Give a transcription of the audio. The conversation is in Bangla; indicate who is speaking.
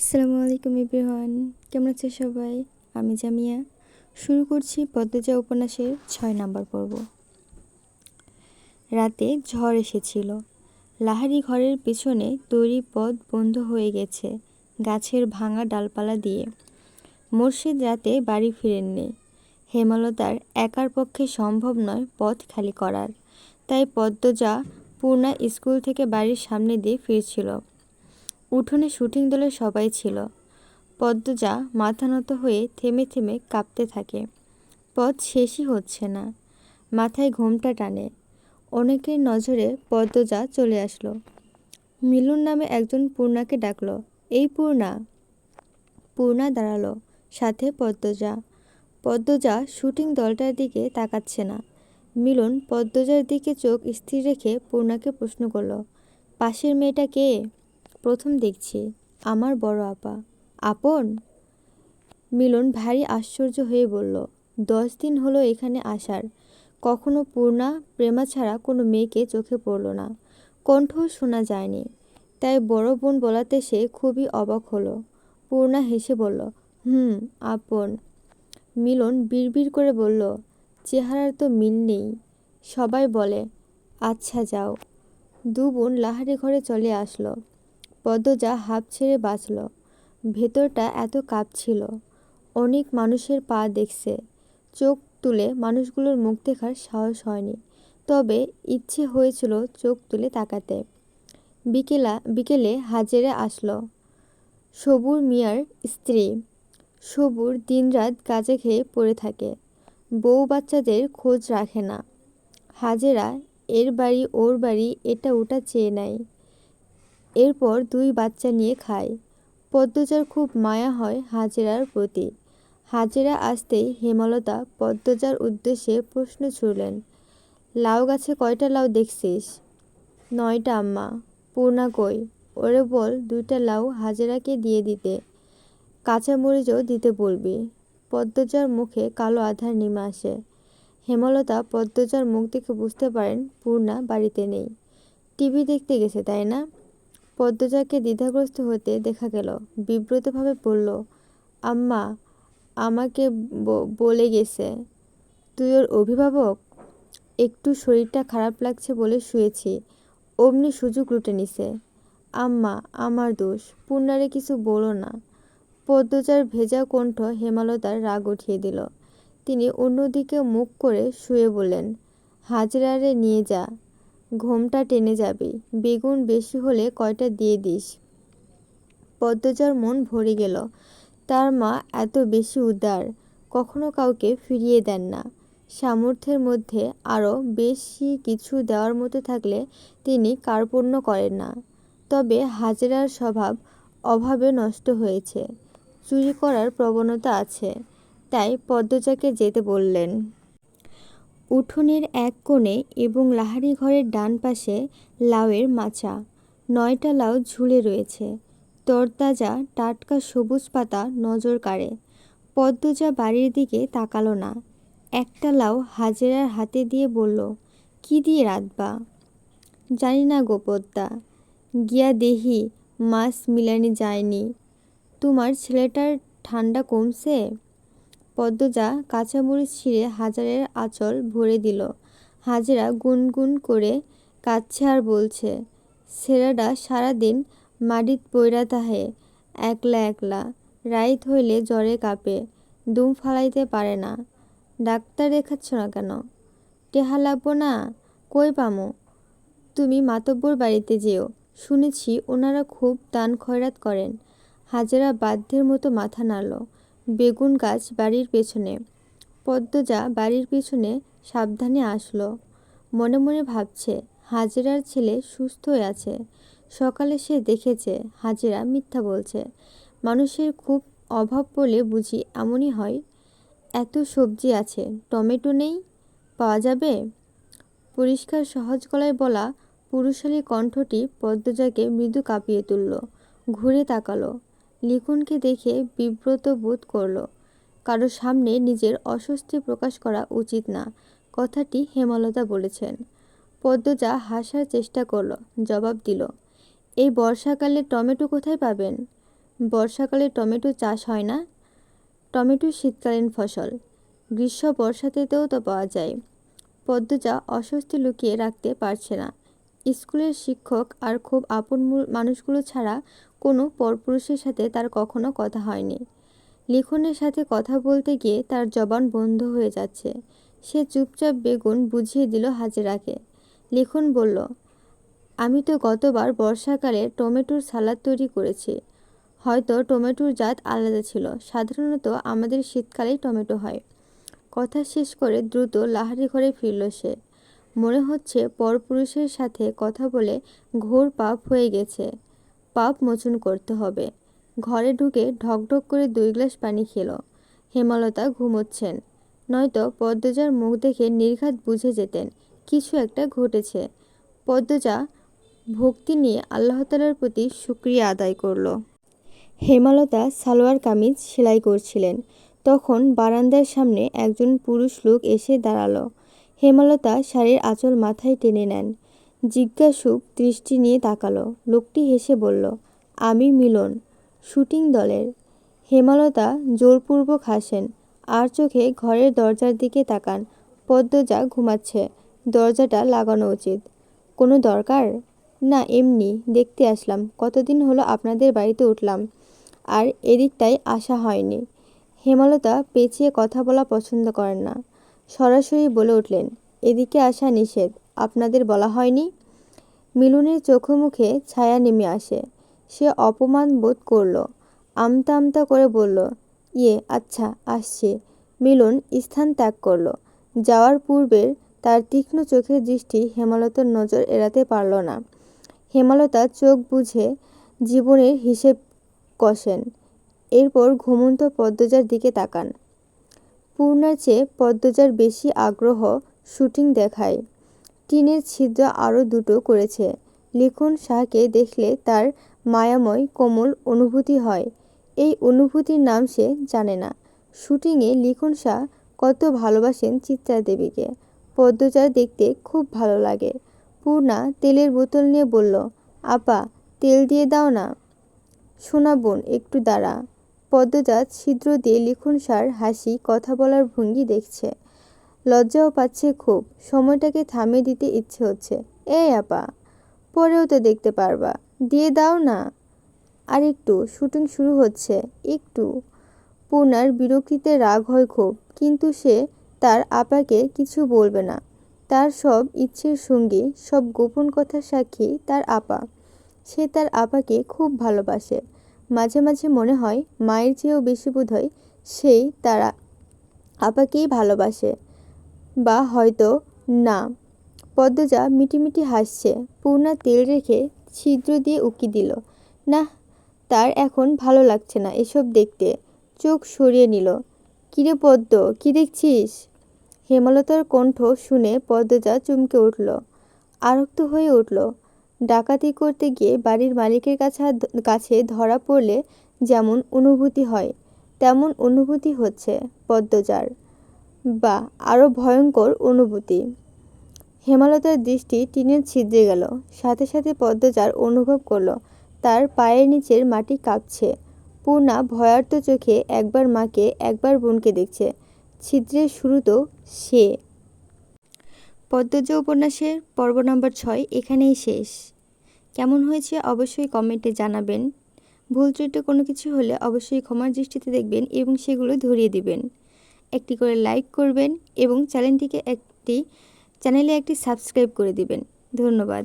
Speaker 1: আসসালামু আলাইকুম এভরিওয়ান, কেমন আছে সবাই? আমি জামিয়া। শুরু করছি পদ্মজা উপন্যাসের ছয় নাম্বার পর্ব। রাতে ঝড় এসেছিল। লাহারি ঘরের পেছনে তৈরি পথ বন্ধ হয়ে গেছে গাছের ভাঙা ডালপালা দিয়ে। মুর্শিদ রাতে বাড়ি ফিরেননি। হেমলতার একার পক্ষে সম্ভব নয় পথ খালি করার। তাই পদ্মজা পূর্ণা স্কুল থেকে বাড়ির সামনে দিয়ে ফিরছিল। উঠোনে শুটিং দলের সবাই ছিল। পদ্মজা মাথা নত হয়ে থেমে থেমে কাঁপতে থাকে। পথ শেষই হচ্ছে না। মাথায় ঘোমটা টানে। অনেকের নজরে পদ্মজা চলে আসলো। মিলন নামে একজন পূর্ণাকে ডাকলো। এই পূর্ণা! পূর্ণা দাঁড়াল। সাথে পদ্মজা। পদ্মজা শুটিং দলটার দিকে তাকাচ্ছে না। মিলন পদ্মজার দিকে চোখ স্থির রেখে পূর্ণাকে প্রশ্ন করল, পাশের মেয়েটা কে? প্রথম দেখছি, আমার বড় আপা। আপন? মিলন ভারী আশ্চর্য হয়ে বলল, দশ দিন হলো এখানে আসার। কখনো পূর্ণা, প্রেমা ছাড়া কোনো মেয়েকে চোখে পড়ল না। কণ্ঠও শোনা যায়নি। তাই বড় বোন বলাতে সে খুবই অবাক হলো। পূর্ণা হেসে বলল, হুম, আপন। মিলন বিড়বিড় করে বলল, চেহারার তো মিল নেই। সবাই বলে আচ্ছা যাও। দু বোন লাহারি ঘরে চলে আসলো। পদ্মজা হাঁপ ছেড়ে বাঁচল। ভেতরটা এত কাঁপছিল। অনেক মানুষের পা দেখছে। চোখ তুলে মানুষগুলোর মুখ দেখার সাহস হয়নি। তবে ইচ্ছে হয়েছিল চোখ তুলে তাকাতে। বিকেলা, বিকেলে হাজেরে আসলো। সবুর মিয়ার স্ত্রী। সবুর দিনরাত কাজে খেয়ে পড়ে থাকে। বউ বাচ্চাদের খোঁজ রাখে না। হাজেরা, এর বাড়ি, ওর বাড়ি, এটা ওটা চেয়ে নেয় এরপর দুই বাচ্চা নিয়ে খায়। পদ্মজার খুব মায়া হয় হাজেরার প্রতি। হাজেরা আসতেই হেমলতা পদ্মজার উদ্দেশ্যে প্রশ্ন ছুড়লেন, লাউ গাছে কয়টা লাউ দেখছিস? নয়টা, আম্মা। পূর্ণা কই? ওরে বল, দুইটা লাউ হাজেরাকে দিয়ে দিতে। কাঁচামরিচও দিতে বলবি। পদ্মজার মুখে কালো আধার নেমে আসে। হেমলতা পদ্মজার মুখ দেখে বুঝতে পারেন পূর্ণা বাড়িতে নেই। টিভি দেখতে গেছে, তাই না? পদ্মজাকে দ্বিধাগ্রস্ত হতে দেখা গেল। বিব্রতভাবে বলল, আম্মা, আমাকে বলে গেছে। তুই ওর অভিভাবক? একটু শরীরটা খারাপ লাগছে বলে শুয়েছি। অমনি সুযোগ লুটে নিছে। আম্মা, আমার দোষ। পূর্ণারে কিছু বলো না। পদ্মজার ভেজা কণ্ঠ হেমালতার রাগ উঠিয়ে দিল। তিনি অন্যদিকে মুখ করে শুয়ে বললেন, হাজরারে নিয়ে যা। ঘোমটা টেনে যাবে। বেগুন বেশি হলে কয়টা দিয়ে দিস? পদ্মজার মন ভরে গেল। তার মা এত বেশি উদার, কখনো কাউকে ফিরিয়ে দেন না। সামর্থ্যের মধ্যে আরও বেশি কিছু দেওয়ার মতো থাকলে তিনি কার্পণ্য করেন না। তবে হাজেরার স্বভাব অভাবে নষ্ট হয়েছে। চুরি করার প্রবণতা আছে। তাই পদ্মজাকে যেতে বললেন। উঠোনের এক কোণে এবং লাহারি ঘরের ডান পাশে লাউয়ের মাচা। নয়টা লাউ ঝুলে রয়েছে। তরতাজা, টাটকা সবুজ পাতা নজর কাড়ে। পদ্মজা বাড়ির দিকে তাকালো না। একটা লাউ হাজেরার হাতে দিয়ে বলল, কি দিয়ে রাঁধবা? জানি না গো পদ্মা। গিয়া দেহি মাছ মিলানি যায়নি। তোমার ছেলেটার ঠান্ডা কমছে? পদ্মজা কাঁচামরিচ ছিঁড়ে হাজারের আঁচল ভরে দিল। হাজেরা গুনগুন করে কাঁদছে আর বলছে ছেলেটা সারাদিন মাটিত পইরা তাহে একলা একলা। রাইত হইলে জ্বরে কাঁপে, দুম ফালাইতে পারে না। ডাক্তার দেখাচ্ছ না কেন? টেহা লাগবো না? কই পামো? তুমি মাতব্বর বাড়িতে যেও। শুনেছি ওনারা খুব দান খয়রাত করেন। হাজারা বাধ্যের মতো মাথা নাড়ল। বেগুন গাছ বাড়ির পেছনে। পদ্মজা বাড়ির পিছনে সাবধানে আসলো। মনে মনে ভাবছে, হাজেরার ছেলে সুস্থ হয়ে আছে। সকালে সে দেখেছে, হাজেরা মিথ্যা বলছে। মানুষের খুব অভাব বলে বুঝি এমনই হয়। এত সবজি আছে, টমেটো নেই? পাওয়া যাবে? পরিষ্কার সহজ গলায় বলা পুরুষালী কণ্ঠটি পদ্মজাকে মৃদু কাঁপিয়ে তুলল, ঘুরে তাকালো। লিখনকে দেখে বিব্রত বোধ করল, কারও সামনে নিজের অস্বস্তি প্রকাশ করা উচিত না, কথাটি হেমলতা বলেছেন। পদ্মজা হাসার চেষ্টা করল, জবাব দিল, এই বর্ষাকালে টমেটো কোথায় পাবেন? বর্ষাকালে টমেটো চাষ হয় না? টমেটো শীতকালীন ফসল গ্রীষ্ম বর্ষাতেও তো পাওয়া যায়। পদ্মজা অস্বস্তি লুকিয়ে রাখতে পারছে না স্কুলের শিক্ষক আর খুব আপন মানুষগুলো ছাড়া কোনো পরপুরুষের সাথে তার কখনো কথা হয়নি। লিখনের সাথে কথা বলতে গিয়ে তার জবান বন্ধ হয়ে যাচ্ছে। সে চুপচাপ বেগুন বুঝিয়ে দিল হাজেরাকে। লিখন বলল, আমি তো গতবার বর্ষাকালে টমেটোর সালাদ তৈরি করেছি। হয়তো টমেটোর জাত আলাদা ছিল। সাধারণত আমাদের শীতকালেই টমেটো হয়। কথা শেষ করে দ্রুত লাহারি ঘরে ফিরল সে। মনে হচ্ছে পরপুরুষের সাথে কথা বলে ঘোর পাপ হয়ে গেছে। পাপ মোচন করতে হবে। ঘরে ঢুকে ঢকঢক করে দুই গ্লাস পানি খেলো। হেমলতা ঘুমোচ্ছেন। নয়তো পদ্মজার মুখ দেখে নির্ঘাত বুঝে যেতেন, কিছু একটা ঘটেছে। পদ্মজা ভক্তি নিয়ে আল্লাহ তালার প্রতি শুক্রিয়া আদায় করল। হেমালতা সালোয়ার কামিজ সেলাই করছিলেন। তখন বারান্দার সামনে একজন পুরুষ লোক এসে দাঁড়াল। হেমালতা শাড়ির আঁচল মাথায় টেনে নেন। জিজ্ঞাসুক দৃষ্টি নিয়ে তাকালো। লোকটি হেসে বলল, আমি মিলন, শুটিং দলের। হেমালতা জোরপূর্বক হাসেন, আর চোখে ঘরের দরজার দিকে তাকান, পদ্মজা ঘুমাচ্ছে, দরজাটা লাগানো উচিত। কোনো দরকার? না, এমনি, দেখতে আসলাম, কতদিন হলো আপনাদের বাড়িতে উঠলাম, আর এদিকটায় আসা হয়নি। হেমলতা পেঁচিয়ে কথা বলা পছন্দ করেন না। সরাসরি বলে উঠলেন, এদিকে আসা নিষেধ। আপনাদের বলা হয়নি? মিলনের চোখে মুখে ছায়া নেমে আসে। সে অপমান বোধ করল, আমতা আমতা করে বলল ইয়ে আচ্ছা আসছে। মিলন স্থান ত্যাগ করল। যাওয়ার পূর্বের তার তীক্ষ্ণ চোখের দৃষ্টি হেমালতার নজর এড়াতে পারল না। হেমালতা চোখ বুঝে জীবনের হিসেব কষেন। এরপর ঘুমন্ত পদ্মজার দিকে তাকান। পূর্ণার চেয়ে পদ্মজার বেশি আগ্রহ শুটিং দেখায়। টিনের ছিদ্র আরও দুটো করেছে। লিখন শাহকে দেখলে তার মায়াময় কোমল অনুভূতি হয়। এই অনুভূতির নাম সে জানে না। শুটিংয়ে লিখন শাহ কত ভালোবাসেন চিত্রা দেবীকে পদ্মজার দেখতে খুব ভালো লাগে। পূর্ণা তেলের বোতল নিয়ে বলল, আপা, তেল দিয়ে দাও না। শোনা বোন, একটু দাঁড়া। পদ্মজা ছিদ্র দিয়ে লিখন সার হাসি, কথা বলার ভঙ্গি দেখছে। লজ্জাও পাচ্ছে খুব। সময়টাকে থামিয়ে দিতে ইচ্ছে হচ্ছে। এই আপা, পরেও তো দেখতে পারবা। দিয়ে দাও না। আর একটু, শুটিং শুরু হচ্ছে। একটু। পূর্ণার বিরক্তিতে রাগ হয় খুব, কিন্তু সে তার আপাকে কিছু বলবে না। তার সব ইচ্ছের সঙ্গী, সব গোপন কথার সাক্ষী তার আপা। সে তার আপাকে খুব ভালোবাসে। মাঝে মাঝে মনে হয় মায়ের চেয়েও বেশি বোধ হয় সেই তারা। আপাকেই ভালোবাসে। বা হয়তো না। পদ্মজা মিটিমিটি হাসছে। পূর্ণা তেল রেখে ছিদ্র দিয়ে উকি দিল। না তার এখন ভালো লাগছে না এসব দেখতে। চোখ সরিয়ে নিল। কিরে পদ্ম, কি দেখছিস? হেমলতার কণ্ঠ শুনে পদ্মজা চমকে উঠল। আরক্ত হয়ে উঠল। ডাকাতি করতে গিয়ে বাড়ির মালিকের কাছে কাছে ধরা পড়লে যেমন অনুভূতি হয়, তেমন অনুভূতি হচ্ছে পদ্মজার। বা আরও ভয়ঙ্কর অনুভূতি। হেমালতার দৃষ্টি টিনের ছিদ্রে গেল। সাথে সাথে পদ্মজার অনুভব করল, তার পায়ের নিচের মাটি কাঁপছে। পূর্ণা ভয়ার্ত চোখে একবার মাকে, একবার বোনকে দেখছে। ছিদ্রের শুরু তো সে। পদ্মজ উপন্যাসের পর্ব নম্বর ছয় এখানেই শেষ। কেমন হয়েছে অবশ্যই কমেন্টে জানাবেন। ভুল ত্রুটি কোনো কিছু হলে অবশ্যই ক্ষমার দৃষ্টিতে দেখবেন এবং সেগুলো ধরিয়ে দিবেন। একটি করে লাইক করবেন এবং চ্যানেলটিকে একটি, চ্যানেলে একটি সাবস্ক্রাইব করে দিবেন। ধন্যবাদ।